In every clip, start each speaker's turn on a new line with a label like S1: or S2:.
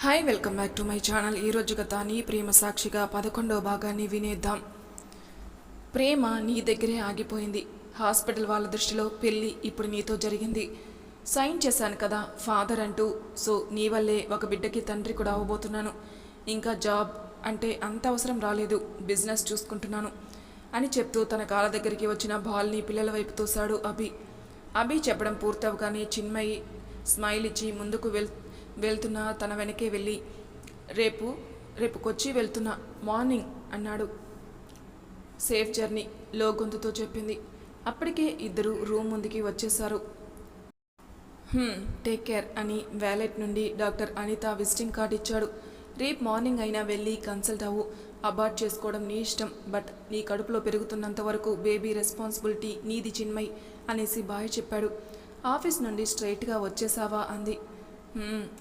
S1: Hi welcome back to my channel ఈరోజు గతాన్ని ప్రేమ సాక్షిగా పదకొండవ భాగాన్ని వినేద్దాం. ప్రేమ నీ దగ్గరే ఆగిపోయింది. హాస్పిటల్ వాళ్ళ దృష్టిలో పెళ్ళి ఇప్పుడు నీతో జరిగింది. సైన్ చేశాను కదా ఫాదర్ అంటూ. సో నీ వల్లే ఒక బిడ్డకి తండ్రి కూడా అవ్వబోతున్నాను ఇంకా జాబ్ అంటే అంత అవసరం రాలేదు. బిజినెస్ చూసుకుంటున్నాను అని చెప్తూ తన కాళ్ళ దగ్గరికి వచ్చిన బాల్ని పిల్లల వైపు తోశాడు అభి. అభి చెప్పడం పూర్తవగానే చిన్మయి స్మైల్ ఇచ్చి ముందుకు వెళ్ వెళ్తున్న తన వెనకే వెళ్ళి రేపు రేపు కొచ్చి వెళ్తున్నా మార్నింగ్ అన్నాడు. సేఫ్ జర్నీ లో గొంతుతో చెప్పింది. అప్పటికే ఇద్దరు రూమ్ ముందుకి వచ్చేశారు. టేక్ కేర్ అని వ్యాలెట్ నుండి డాక్టర్ అనిత విజిటింగ్ కార్డ్ ఇచ్చాడు. రేపు మార్నింగ్ అయినా వెళ్ళి కన్సల్ట్ అవ్వు. అబార్ట్ చేసుకోవడం నీ ఇష్టం బట్ నీ కడుపులో పెరుగుతున్నంత వరకు బేబీ రెస్పాన్సిబిలిటీ నీది చిన్మయ్ అనేసి బాయ్ చెప్పాడు. ఆఫీస్ నుండి స్ట్రైట్గా వచ్చేసావా అంది.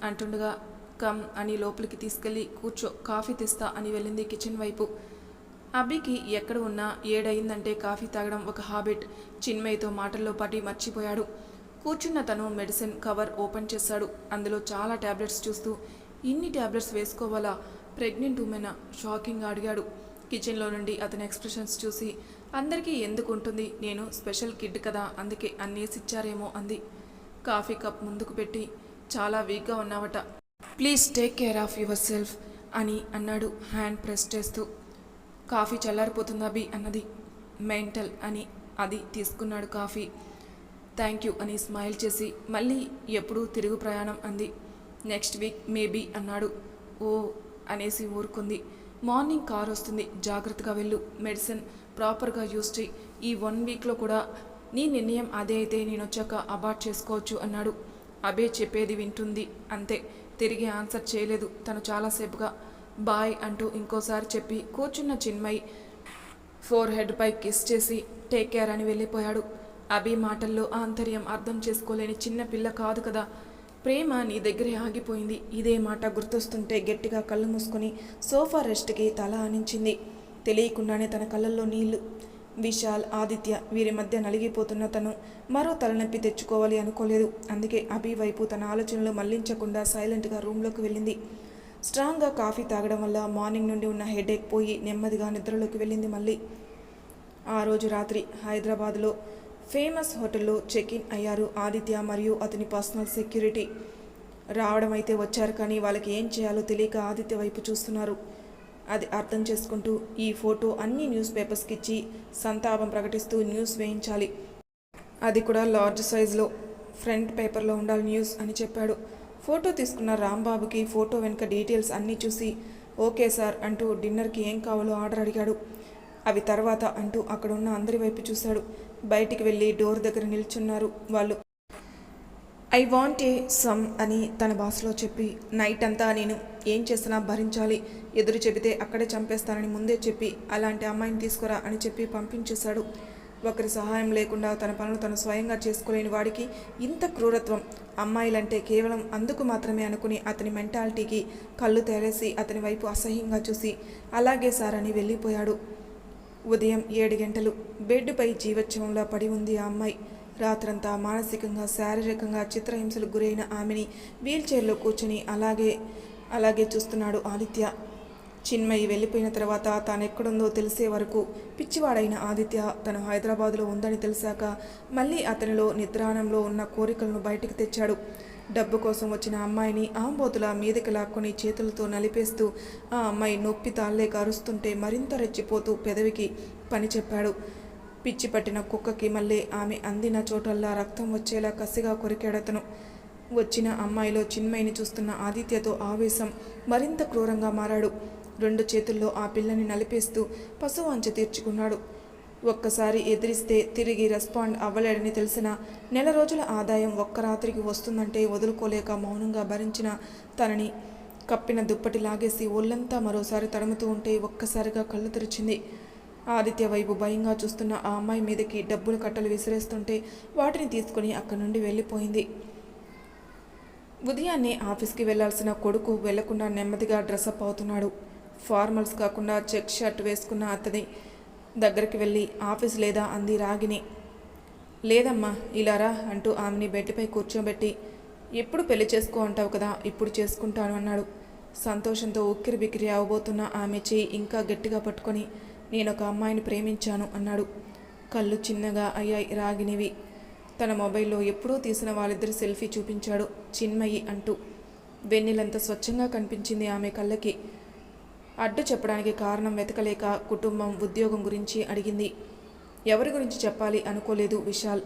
S1: అంటుండగా కమ్ అని లోపలికి తీసుకెళ్ళి కూర్చో కాఫీ తెస్తా అని వెళ్ళింది కిచెన్ వైపు. అబ్బికి ఎక్కడ ఉన్నా ఏడయిందంటే కాఫీ తాగడం ఒక హాబిట్. చిన్మయ్యతో మాటల్లో పడి మర్చిపోయాడు. కూర్చున్న తను మెడిసిన్ కవర్ ఓపెన్ చేశాడు అందులో చాలా ట్యాబ్లెట్స్ చూస్తూ ఇన్ని టాబ్లెట్స్ వేసుకోవాలా? Pregnant women? షాకింగ్ అడిగాడు. కిచెన్లో నుండి అతని ఎక్స్ప్రెషన్స్ చూసి అందరికీ ఎందుకు ఉంటుంది? నేను స్పెషల్ కిడ్ కదా అందుకే అన్నేసిచ్చారేమో అంది. కాఫీ కప్ ముందుకు పెట్టి చాలా వీక్గా ఉన్నావట. Please take care of yourself అని అన్నాడు. హ్యాండ్ ప్రెస్ చేస్తూ. కాఫీ చల్లారిపోతుందా బి అన్నది. మెంటల్ అని అది తీసుకున్నాడు కాఫీ. థ్యాంక్ యూ అని స్మైల్ చేసి మళ్ళీ ఎప్పుడు తిరుగు ప్రయాణం అంది. నెక్స్ట్ వీక్ మేబీ అన్నాడు. ఓ అనేసి ఊరుకుంది. మార్నింగ్ కార్ వస్తుంది. జాగ్రత్తగా వెళ్ళు. మెడిసిన్ ప్రాపర్గా యూస్ చేయి ఈ వన్ వీక్లో కూడా నీ నిర్ణయం అదే అయితే నేను వచ్చాక అబార్ట్ చేసుకోవచ్చు అన్నాడు. అబే చెప్పేది వింటుంది. అంతే. తిరిగి ఆన్సర్ చేయలేదు. తను చాలాసేపుగా బాయ్ అంటూ ఇంకోసారి చెప్పి కూర్చున్న చిన్మయ్ ఫోర్ హెడ్పై కిస్ చేసి టేక్ కేర్ అని వెళ్ళిపోయాడు. అభి మాటల్లో ఆంతర్యం అర్థం చేసుకోలేని చిన్న పిల్ల కాదు కదా. ప్రేమ నీ దగ్గరే ఆగిపోయింది. ఇదే మాట గుర్తొస్తుంటే గట్టిగా కళ్ళు మూసుకొని సోఫా రెస్ట్కి తల ఆనించింది తెలియకుండానే తన కళ్ళల్లో నీళ్ళు విశాల్ ఆదిత్య వీరి మధ్య నలిగిపోతున్న తను మరో తలనొప్పి తెచ్చుకోవాలి అనుకోలేదు. అందుకే అభి వైపు తన ఆలోచనలు మళ్ళించకుండా సైలెంట్గా రూమ్లోకి వెళ్ళింది. స్ట్రాంగ్గా కాఫీ తాగడం వల్ల మార్నింగ్ నుండి ఉన్న హెడేక్ పోయి నెమ్మదిగా నిద్రలోకి వెళ్ళింది మళ్ళీ. ఆ రోజు రాత్రి హైదరాబాద్లో ఫేమస్ హోటల్లో చెక్ ఇన్ అయ్యారు ఆదిత్య మరియు అతని పర్సనల్ సెక్యూరిటీ. రావడం అయితే వచ్చారు కానీ వాళ్ళకి ఏం చేయాలో తెలియక ఆదిత్య వైపు చూస్తున్నారు. అది అర్థం చేసుకుంటూ ఈ ఫోటో అన్ని న్యూస్ పేపర్స్కి ఇచ్చి సంతాపం ప్రకటిస్తూ న్యూస్ వేయించాలి. అది కూడా లార్జ్ సైజులో ఫ్రంట్ పేపర్లో ఉండాలి న్యూస్ అని చెప్పాడు. ఫోటో తీసుకున్న రాంబాబుకి ఫోటో వెనుక డీటెయిల్స్ అన్నీ చూసి ఓకే సార్ అంటూ డిన్నర్కి ఏం కావాలో ఆర్డర్ అడిగాడు. అవి తర్వాత అంటూ అక్కడున్న అందరి వైపు చూశాడు. బయటికి వెళ్ళి డోర్ దగ్గర నిల్చున్నారు వాళ్ళు. ఐ వాంట్ ఏ సమ్ అని తన భాషలో చెప్పి నైట్ అంతా నేను ఏం చేసినా భరించాలి. ఎదురు చెబితే అక్కడే చంపేస్తానని ముందే చెప్పి అలాంటి అమ్మాయిని తీసుకురా అని చెప్పి పంపించేశాడు. ఒకరి సహాయం లేకుండా తన పనులు తను స్వయంగా చేసుకోలేని వాడికి ఇంత క్రూరత్వం. అమ్మాయిలంటే కేవలం అందుకు మాత్రమే అనుకుని అతని మెంటాలిటీకి కళ్ళు తేలేసి అతని వైపు అసహ్యంగా చూసి అలాగే సార్ అని వెళ్ళిపోయాడు. ఉదయం ఏడు గంటలు. బెడ్పై జీవోత్సవంలో పడి ఉంది ఆ అమ్మాయి. రాత్రంతా మానసికంగా శారీరకంగా చిత్రహింసలకు గురైన ఆమెని వీల్చైర్లో కూర్చుని అలాగే అలాగే చూస్తున్నాడు ఆదిత్య. చిన్మయి వెళ్ళిపోయిన తర్వాత తాను ఎక్కడుందో తెలిసే వరకు పిచ్చివాడైన ఆదిత్య తను హైదరాబాదులో ఉందని తెలిసాక మళ్ళీ అతనిలో నిద్రాణంలో ఉన్న కోరికలను బయటికి తెచ్చాడు. డబ్బు కోసం వచ్చిన అమ్మాయిని ఆంబోతుల మీదకి లాక్కొని చేతులతో నలిపేస్తూ ఆ అమ్మాయి నొప్పి తాళ్ళేక అరుస్తుంటే మరింత రెచ్చిపోతూ పెదవికి పని చెప్పాడు. పిచ్చి పట్టిన కుక్కకి మళ్ళీ ఆమె అందిన చోటల్లా రక్తం వచ్చేలా కసిగా కొరికాడతను. వచ్చిన అమ్మాయిలో చిన్మయిని చూస్తున్న ఆదిత్యతో ఆవేశం మరింత క్రూరంగా మారాడు. రెండు చేతుల్లో ఆ పిల్లని నలిపేస్తూ పశువు అంచె తీర్చుకున్నాడు. ఒక్కసారి ఎదిరిస్తే తిరిగి రెస్పాండ్ అవ్వలేడని తెలిసిన నెల రోజుల ఆదాయం ఒక్క రాత్రికి వస్తుందంటే వదులుకోలేక మౌనంగా భరించిన తనని కప్పిన దుప్పటి లాగేసి ఒళ్ళంతా మరోసారి తడుముతూ ఉంటే ఒక్కసారిగా కళ్ళు తెరిచింది. ఆదిత్య వైపు భయంగా చూస్తున్న ఆ అమ్మాయి మీదకి డబ్బులు కట్టలు విసిరేస్తుంటే వాటిని తీసుకుని అక్కడి నుండి వెళ్ళిపోయింది. ఉదయాన్నే ఆఫీస్కి వెళ్ళాల్సిన కొడుకు వెళ్ళకుండా నెమ్మదిగా డ్రెస్అప్ అవుతున్నాడు. ఫార్మల్స్ కాకుండా చెక్ షర్ట్ వేసుకున్న అతని దగ్గరికి వెళ్ళి ఆఫీస్ లేదా? అంది రాగిని లేదమ్మా ఇలా రా అంటూ ఆమెని బెడ్పై కూర్చోబెట్టి ఎప్పుడు పెళ్ళి చేసుకో అంటావు కదా ఇప్పుడు చేసుకుంటాను అన్నాడు. సంతోషంతో ఉక్కిరి బిక్కిరి అవబోతున్న ఆమె చేయి ఇంకా గట్టిగా పట్టుకొని నేను ఒక అమ్మాయిని ప్రేమించాను అన్నాడు. కళ్ళు చిన్నగా అయ్యాయి రాగినివి. తన మొబైల్లో ఎప్పుడూ తీసిన వాళ్ళిద్దరి సెల్ఫీ చూపించాడు చిన్మయి అంటూ. వెన్నెలంత స్వచ్ఛంగా కనిపించింది ఆమె కళ్ళకి. అడ్డు చెప్పడానికి కారణం వెతకలేక కుటుంబం ఉద్యోగం గురించి అడిగింది. ఎవరి గురించి చెప్పాలి అనుకోలేదు విశాల్.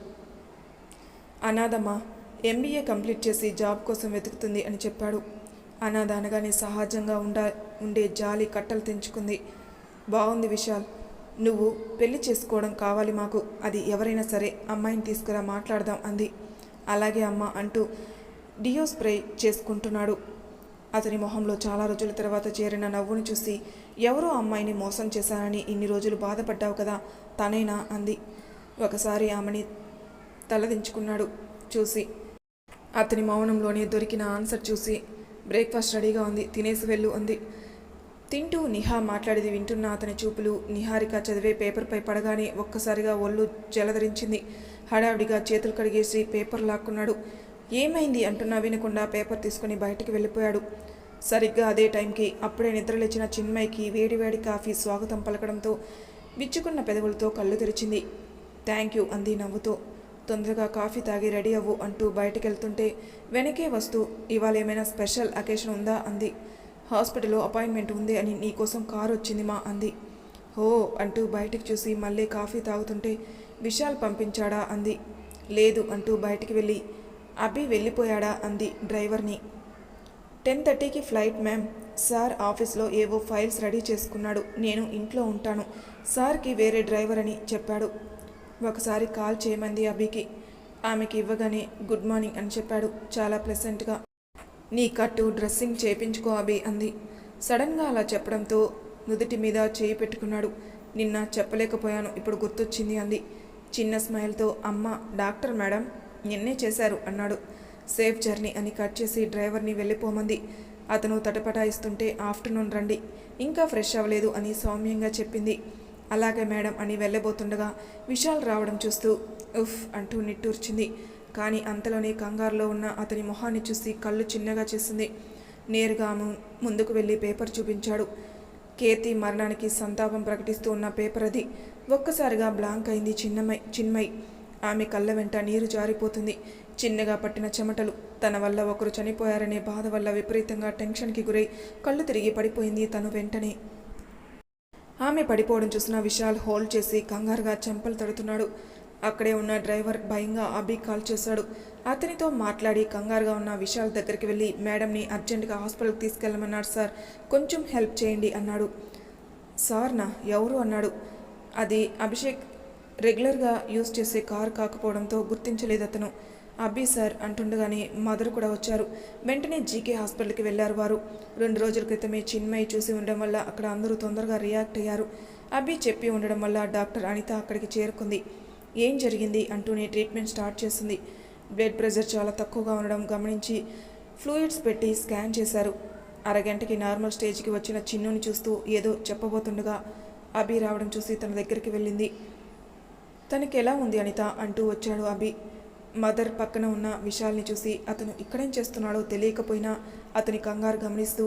S1: అనాథమ్మ ఎంబీఏ కంప్లీట్ చేసి జాబ్ కోసం వెతుకుతుంది అని చెప్పాడు. అనాథ అనగానే సహజంగా ఉండ ఉండే జాలి కట్టలు తెంచుకుంది. బాగుంది విశాల్. నువ్వు పెళ్ళి చేసుకోవడం కావాలి మాకు. అది ఎవరైనా సరే అమ్మాయిని తీసుకురా మాట్లాడదాం అంది. అలాగే అమ్మ అంటూ డియో స్ప్రే చేసుకుంటున్నాడు. అతని మొహంలో చాలా రోజుల తర్వాత చేరిన నవ్వును చూసి ఎవరో అమ్మాయిని మోసం చేశానని ఇన్ని రోజులు బాధపడ్డావు కదా తనేనా అంది. ఒకసారి ఆమెని తలదించుకున్నాడు చూసి. అతని మౌనంలోనే దొరికిన ఆన్సర్ చూసి బ్రేక్ఫాస్ట్ రెడీగా ఉంది తినేసి వెళ్ళు అంది. తింటూ నిహా మాట్లాడేది వింటున్న అతని చూపులు నిహారిక చదివే పేపర్పై పడగానే ఒక్కసారిగా ఒళ్ళు జలధరించింది. హడావిడిగా చేతులు కడిగేసి పేపర్ లాక్కున్నాడు. ఏమైంది అంటున్నా వినకుండా పేపర్ తీసుకుని బయటికి వెళ్ళిపోయాడు. సరిగ్గా అదే టైంకి అప్పుడే నిద్రలేచిన చిన్మయ్కి వేడివేడి కాఫీ స్వాగతం పలకడంతో విచ్చుకున్న పెదవులతో కళ్ళు తెరిచింది. థ్యాంక్ యూ అంది నవ్వుతూ. తొందరగా కాఫీ తాగి రెడీ అవ్వు అంటూ బయటికి వెళ్తుంటే వెనకే వస్తూ ఇవాళ ఏమైనా స్పెషల్ అకేషన్ ఉందా? అంది. హాస్పిటల్లో అపాయింట్మెంట్ ఉంది అని నీకోసం కారు వచ్చింది మా అంది. హో అంటూ బయటికి చూసి మళ్ళీ కాఫీ తాగుతుంటే విశాల్ పంపించాడా అంది. లేదు అంటూ బయటికి వెళ్ళి అభి వెళ్ళిపోయాడా అంది డ్రైవర్ని. టెన్ థర్టీకి ఫ్లైట్ మ్యామ్. సార్ ఆఫీస్లో ఏవో ఫైల్స్ రెడీ చేసుకున్నాడు. నేను ఇంట్లో ఉంటాను. సార్కి వేరే డ్రైవర్ అని చెప్పాడు. ఒకసారి కాల్ చేయమంది అభికి. ఆమెకి ఇవ్వగానే గుడ్ మార్నింగ్ అని చెప్పాడు. చాలా ప్లెసెంట్గా నీ కట్టు డ్రెస్సింగ్ చేపించుకో అభి అంది. సడన్గా అలా చెప్పడంతో నుదుటి మీద చేయి పెట్టుకున్నాడు. నిన్న చెప్పలేకపోయాను ఇప్పుడు గుర్తొచ్చింది అంది. చిన్న స్మైల్తో అమ్మ డాక్టర్ మేడం నిన్నే చేశారు అన్నాడు. సేఫ్ జర్నీ అని కట్ చేసి డ్రైవర్ని వెళ్ళిపోమంది. అతను తటపటాయిస్తుంటే ఆఫ్టర్నూన్ రండి ఇంకా ఫ్రెష్ అవ్వలేదు అని సౌమ్యంగా చెప్పింది. అలాగే మేడం అని వెళ్ళబోతుండగా విశాల్ రావడం చూస్తూ ఉఫ్ అంటూ నిట్టూర్చింది. కానీ అంతలోనే కంగారులో ఉన్న అతని మొహాన్ని చూసి కళ్ళు చిన్నగా చేసింది. నేరుగా ముందుకు వెళ్ళి పేపర్ చూపించాడు. కేతి మరణానికి సంతాపం ప్రకటిస్తూ ఉన్న పేపర్ అది. ఒక్కసారిగా బ్లాంక్ అయింది చిన్నమై చిన్మయ్ ఆమె కళ్ళ వెంట నీరు జారిపోతుంది. చిన్నగా పట్టిన చెమటలు. తన వల్ల ఒకరు చనిపోయారనే బాధ వల్ల విపరీతంగా టెన్షన్కి గురై కళ్ళు తిరిగి పడిపోయింది తను వెంటనే. ఆమె పడిపోవడం చూసిన విశాల్ హోల్డ్ చేసి కంగారుగా చెంపలు తడుతున్నాడు. అక్కడే ఉన్న డ్రైవర్ భయంగా అభి కాల్ చేశాడు. అతనితో మాట్లాడి కంగారుగా ఉన్న విశాల్ దగ్గరికి వెళ్ళి మేడంని అర్జెంటుగా హాస్పిటల్కి తీసుకెళ్ళమన్నాడు సార్. కొంచెం హెల్ప్ చేయండి అన్నాడు. సార్ నా ఎవరు? అన్నాడు. అది అభిషేక్. రెగ్యులర్గా యూజ్ చేసే కార్ కాకపోవడంతో గుర్తించలేదు అతను. అబ్బి సార్ అంటుండగానే మదర్ కూడా వచ్చారు. వెంటనే జీకే హాస్పిటల్కి వెళ్ళారు వారు. రెండు రోజుల క్రితమే చిన్మయి చూసి ఉండడం వల్ల అక్కడ అందరూ తొందరగా రియాక్ట్ అయ్యారు. అబ్బి చెప్పి ఉండడం వల్ల డాక్టర్ అనిత అక్కడికి చేరుకుంది. ఏం జరిగింది అంటూనే ట్రీట్మెంట్ స్టార్ట్ చేసింది. బ్లడ్ ప్రెషర్ చాలా తక్కువగా ఉండడం గమనించి ఫ్లూయిడ్స్ పెట్టి స్కాన్ చేశారు. అరగంటకి నార్మల్ స్టేజ్కి వచ్చిన చిన్నుని చూస్తూ ఏదో చెప్పబోతుండగా అభి రావడం చూసి తన దగ్గరికి వెళ్ళింది. తనకి ఎలా ఉంది అనిత అంటూ వచ్చాడు అభి. మదర్ పక్కన ఉన్న విశాల్ని చూసి అతను ఇక్కడేం చేస్తున్నాడో తెలియకపోయినా అతని కంగారు గమనిస్తూ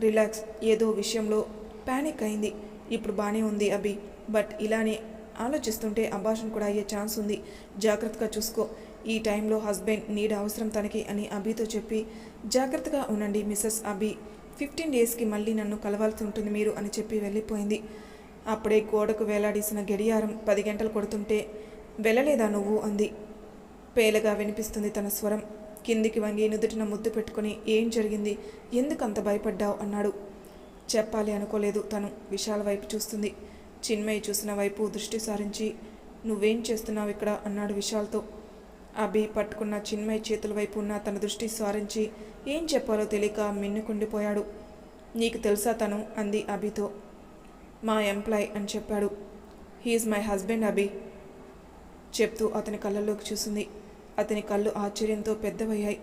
S1: రిలాక్స్ ఏదో విషయంలో ప్యానిక్ అయింది. ఇప్పుడు బాగానే ఉంది అభి. బట్ ఇలానే ఆలోచిస్తుంటే అభాషణ కూడా అయ్యే ఛాన్స్ ఉంది. జాగ్రత్తగా చూసుకో. ఈ టైంలో హస్బెండ్ నీడ్ అవసరం తనకి అని అభితో చెప్పి జాగ్రత్తగా ఉండండి మిస్సెస్ అభి. ఫిఫ్టీన్ డేస్కి మళ్ళీ నన్ను కలవాల్సి ఉంటుంది మీరు అని చెప్పి వెళ్ళిపోయింది. అప్పుడే గోడకు వేలాడేసిన గడియారం పది గంటలు కొడుతుంటే వెళ్ళలేదా నువ్వు? అంది. పేలగా వినిపిస్తుంది తన స్వరం. కిందికి వంగి నుదుటిన ముద్దు పెట్టుకుని ఏం జరిగింది? ఎందుకు అంత భయపడ్డావు? అన్నాడు. చెప్పాలి అనుకోలేదు తను. విశాల వైపు చూస్తుంది. చిన్మయి చూసిన వైపు దృష్టి సారించి నువ్వేం చేస్తున్నావు ఇక్కడ? అన్నాడు విశాల్తో. అభి పట్టుకున్న చిన్మయి చేతుల వైపు ఉన్న తన దృష్టి సారించి ఏం చెప్పాలో తెలియక మిన్నుకుండిపోయాడు. నీకు తెలుసా తను? అంది అభితో. మా ఎంప్లాయ్ అని చెప్పాడు. హీఈస్ మై హస్బెండ్ అభి చెప్తూ అతని కళ్ళల్లోకి చూసింది. అతని కళ్ళు ఆశ్చర్యంతో పెద్దవయ్యాయి.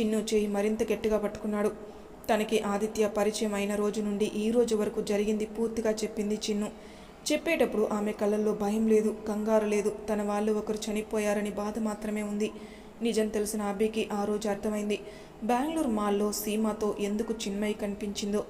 S1: చిన్ను చేయి మరింత గట్టిగా పట్టుకున్నాడు. తనకి ఆదిత్య పరిచయం అయిన రోజు నుండి ఈ రోజు వరకు జరిగింది పూర్తిగా చెప్పింది చిన్ను. చెప్పేటప్పుడు ఆమె కళ్ళల్లో భయం లేదు కంగారు లేదు. తన వాళ్ళు ఒకరు చనిపోయారని బాధ మాత్రమే ఉంది. నిజం తెలిసిన అభికి ఆ రోజు అర్థమైంది. బెంగళూరు మాల్లో సీమాతో ఎందుకు చిన్మయి కనిపించిందో.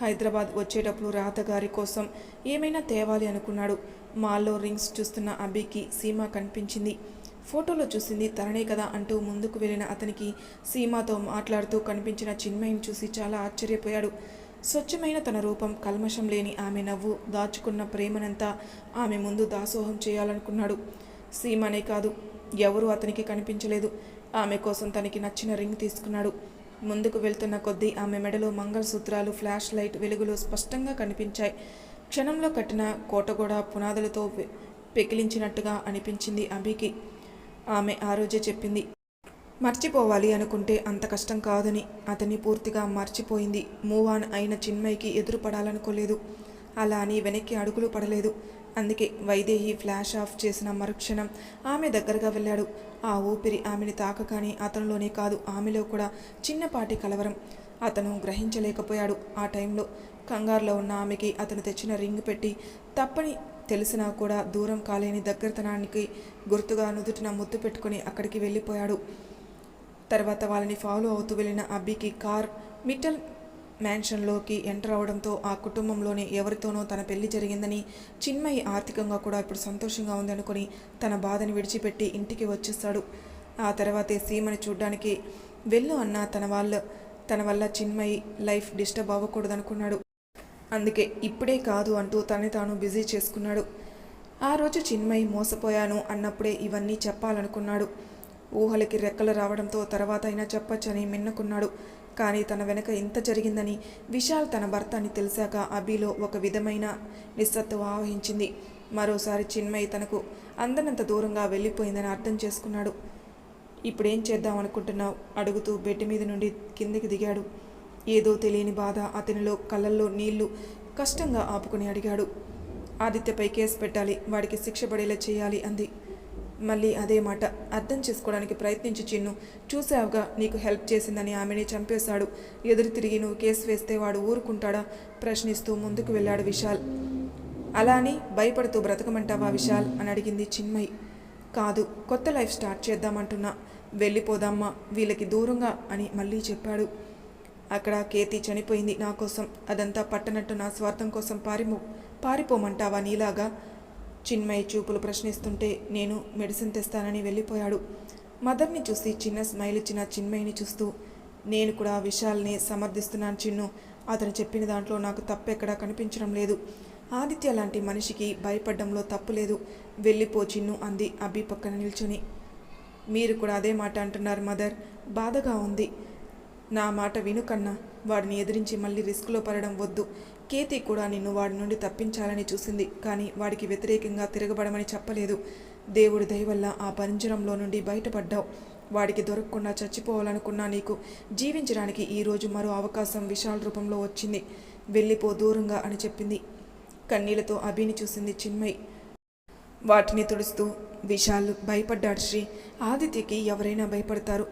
S1: హైదరాబాద్ వచ్చేటప్పుడు రాతగారి కోసం ఏమైనా తేవాలి అనుకున్నాడు. మాల్లో రింగ్స్ చూస్తున్న అభికి సీమ కనిపించింది. ఫోటోలో చూసింది తననే కదా అంటూ ముందుకు వెళ్ళిన అతనికి సీమాతో మాట్లాడుతూ కనిపించిన చిన్మయిని చూసి చాలా ఆశ్చర్యపోయాడు. స్వచ్ఛమైన తన రూపం కల్మషం లేని ఆమె నవ్వు దాచుకున్న ప్రేమనంతా ఆమె ముందు దాసోహం చేయాలనుకున్నాడు. సీమనే కాదు ఎవరూ అతనికి కనిపించలేదు. ఆమె కోసం తనకి నచ్చిన రింగ్ తీసుకున్నాడు. ముందుకు వెళ్తున్న కొద్దీ ఆమె మెడలో మంగళసూత్రాలు ఫ్లాష్ లైట్ వెలుగులో స్పష్టంగా కనిపించాయి. క్షణంలో కట్టిన కోటగోడ పునాదులతో పెకిలించినట్టుగా అనిపించింది అభికి ఆమె ఆ రోజే చెప్పింది మర్చిపోవాలి అనుకుంటే అంత కష్టం కాదని అతన్ని పూర్తిగా మర్చిపోయింది. మూవ్ ఆన్ అయిన చిన్మయికి ఎదురుపడాలనుకోలేదు అలా అని వెనక్కి అడుగులు పడలేదు. అందుకే వైదేహి ఫ్లాష్ ఆఫ్ చేసిన మరుక్షణం ఆమె దగ్గరగా వెళ్ళాడు. ఆ ఊపిరి ఆమెని తాకగానే అతనిలోనే కాదు ఆమెలో కూడా చిన్నపాటి కలవరం. అతను గ్రహించలేకపోయాడు. ఆ టైంలో కంగారులో ఉన్న ఆమెకి అతను తెచ్చిన రింగ్ పెట్టి తప్పని తెలిసినా కూడా దూరం కాలేని దగ్గరతనానికి గుర్తుగా నుదుటిన ముద్దు పెట్టుకుని అక్కడికి వెళ్ళిపోయాడు. తర్వాత వాళ్ళని ఫాలో అవుతూ వెళ్ళిన అబ్బికి కార్ మిట్టల్ మ్యాన్షన్లోకి ఎంటర్ అవడంతో ఆ కుటుంబంలోని ఎవరితోనో తన పెళ్ళి జరిగిందని చిన్మయి ఆర్థికంగా కూడా ఇప్పుడు సంతోషంగా ఉందనుకొని తన బాధని విడిచిపెట్టి ఇంటికి వచ్చేస్తాడు. ఆ తర్వాతే సీమని చూడ్డానికి వెళ్ళు అన్న తన వాళ్ళ తన వల్ల చిన్మయి లైఫ్ డిస్టర్బ్ అవ్వకూడదనుకున్నాడు. అందుకే ఇప్పుడే కాదు అంటూ తనని తాను బిజీ చేసుకున్నాడు. ఆ రోజు చిన్మయి మోసపోయాను అన్నప్పుడే ఇవన్నీ చెప్పాలనుకున్నాడు. ఊహలకి రెక్కలు రావడంతో తర్వాత అయినా చెప్పొచ్చని మిన్నకున్నాడు. కానీ తన వెనక ఇంత జరిగిందని విశాల్ తన భర్త అని తెలిసాక అభిలో ఒక విధమైన నిస్సత్వం ఆవహించింది. మరోసారి చిన్మయి తనకు అందనంత దూరంగా వెళ్ళిపోయిందని అర్థం చేసుకున్నాడు. ఇప్పుడేం చేద్దాం అనుకుంటున్నావు అడుగుతూ బెడ్ మీద నుండి కిందికి దిగాడు. ఏదో తెలియని బాధ అతనిలో కళ్ళల్లో నీళ్ళు కష్టంగా ఆపుకుని అడిగాడు. ఆదిత్యపై కేసు పెట్టాలి వాడికి శిక్ష పడేలా చేయాలి అంది. మళ్ళీ అదే మాట. అర్థం చేసుకోవడానికి ప్రయత్నించి చిన్ను. చూసావుగా నీకు హెల్ప్ చేసిందని ఆమెని చంపేశాడు. ఎదురు తిరిగి నువ్వు కేసు వేస్తే వాడు ఊరుకుంటాడా? ప్రశ్నిస్తూ ముందుకు వెళ్ళాడు విశాల్. అలా అని భయపడుతూ బ్రతకమంటావా విశాల్? అని అడిగింది చిన్మయి. కాదు కొత్త లైఫ్ స్టార్ట్ చేద్దామంటున్నా. వెళ్ళిపోదామ్మా వీళ్ళకి దూరంగా అని మళ్ళీ చెప్పాడు. అక్కడ కేతి చనిపోయింది నా కోసం. అదంతా పట్టనట్టు నా స్వార్థం కోసం పారిమో పారిపోమంటావా నీలాగా? చిన్మయి చూపులు ప్రశ్నిస్తుంటే నేను మెడిసిన్ తెస్తానని వెళ్ళిపోయాడు. మదర్ని చూసి చిన్న స్మైల్ ఇచ్చిన చిన్మయిని చూస్తూ నేను కూడా విషయాల్ని సమర్థిస్తున్నాను చిన్ను. అతను చెప్పిన దాంట్లో నాకు తప్పెక్కడా కనిపించడం లేదు. ఆదిత్య లాంటి మనిషికి భయపడడంలో తప్పు లేదు. వెళ్ళిపో చిన్ను అంది అభి పక్కన నిల్చొని. మీరు కూడా అదే మాట అంటున్నారు మదర్. బాధగా ఉంది. నా మాట విను కన్నా వాడిని ఎదిరించి మళ్ళీ రిస్క్లో పడడం వద్దు. కేతి కూడా నిన్ను వాడి నుండి తప్పించాలని చూసింది కానీ వాడికి వ్యతిరేకంగా తిరగబడమని చెప్పలేదు. దేవుడి దయవల్ల ఆ పంజరంలో నుండి బయటపడ్డావు. వాడికి దొరకకుండా చచ్చిపోవాలనుకున్నా నీకు జీవించడానికి ఈరోజు మరో అవకాశం విశాల రూపంలో వచ్చింది. వెళ్ళిపో దూరంగా అని చెప్పింది. కన్నీళ్ళతో అభిని చూసింది చిన్మయి. వాటిని తుడుస్తూ విశాల్ భయపడ్డాడు శ్రీ. ఆదిత్యకి ఎవరైనా భయపడతారు.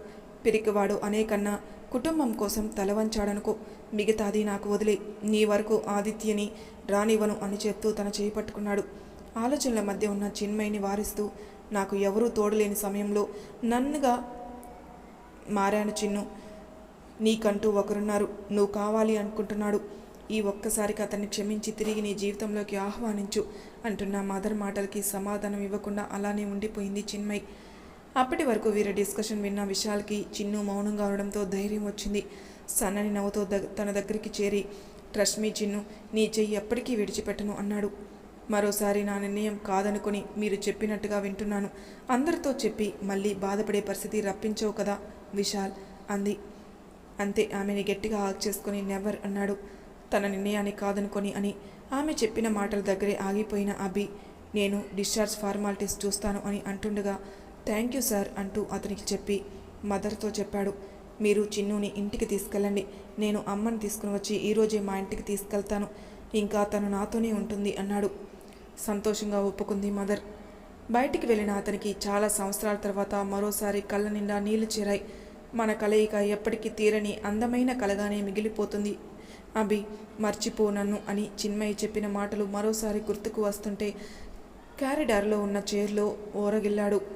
S1: పిరికివాడు అనేకన్నా కుటుంబం కోసం తలవంచాడనుకో మిగతాది నాకు వదిలే. నీ వరకు ఆదిత్యని రానివ్వను అని చెప్తూ తన చేయి పట్టుకున్నాడు. ఆలోచనల మధ్య ఉన్న చిన్మయిని వారిస్తూ నాకు ఎవరూ తోడలేని సమయంలో నన్నుగా మారాను చిన్ను. నీకంటూ ఒకరున్నారు నువ్వు కావాలి అనుకుంటున్నాడు. ఈ ఒక్కసారికి అతన్ని క్షమించి తిరిగి నీ జీవితంలోకి ఆహ్వానించు అంటున్న మదర్ మాటలకి సమాధానం ఇవ్వకుండా అలానే ఉండిపోయింది చిన్మయ్. అప్పటి వరకు వీరి డిస్కషన్ విన్న విశాల్కి చిన్ను మౌనంగా ఉండడంతో ధైర్యం వచ్చింది. సన్నని నవ్వుతో దగ్ తన దగ్గరికి చేరి ట్రస్ట్ మీ చిన్ను నీ చెయ్యి ఎప్పటికీ విడిచిపెట్టను అన్నాడు. మరోసారి నా నిర్ణయం కాదనుకొని మీరు చెప్పినట్టుగా వింటున్నాను. అందరితో చెప్పి మళ్ళీ బాధపడే పరిస్థితి రప్పించవు కదా విశాల్ అంది. అంతే ఆమెని గట్టిగా ఆగ్ చేసుకుని నెవర్ అన్నాడు. తన నిర్ణయాన్ని కాదనుకొని అని ఆమె చెప్పిన మాటల దగ్గరే ఆగిపోయిన అభి నేను డిశ్చార్జ్ ఫార్మాలిటీస్ చూస్తాను అని అంటుండగా థ్యాంక్ యూ సార్ అంటూ అతనికి చెప్పి మదర్తో చెప్పాడు. మీరు చిన్నుని ఇంటికి తీసుకెళ్ళండి. నేను అమ్మని తీసుకుని వచ్చి ఈరోజే మా ఇంటికి తీసుకెళ్తాను. ఇంకా తను నాతోనే ఉంటుంది అన్నాడు. సంతోషంగా ఒప్పుకుంది మదర్. బయటికి వెళ్ళిన అతనికి చాలా సంవత్సరాల తర్వాత మరోసారి కళ్ళ నిండా నీళ్ళు చేరాయి. మన కలయిక ఎప్పటికీ తీరని అందమైన కలగానే మిగిలిపోతుంది. అభి మర్చిపో నన్ను అని చిన్మయ్య చెప్పిన మాటలు మరోసారి గుర్తుకు వస్తుంటే క్యారిడార్లో ఉన్న చైర్లో ఓరగిల్లాడు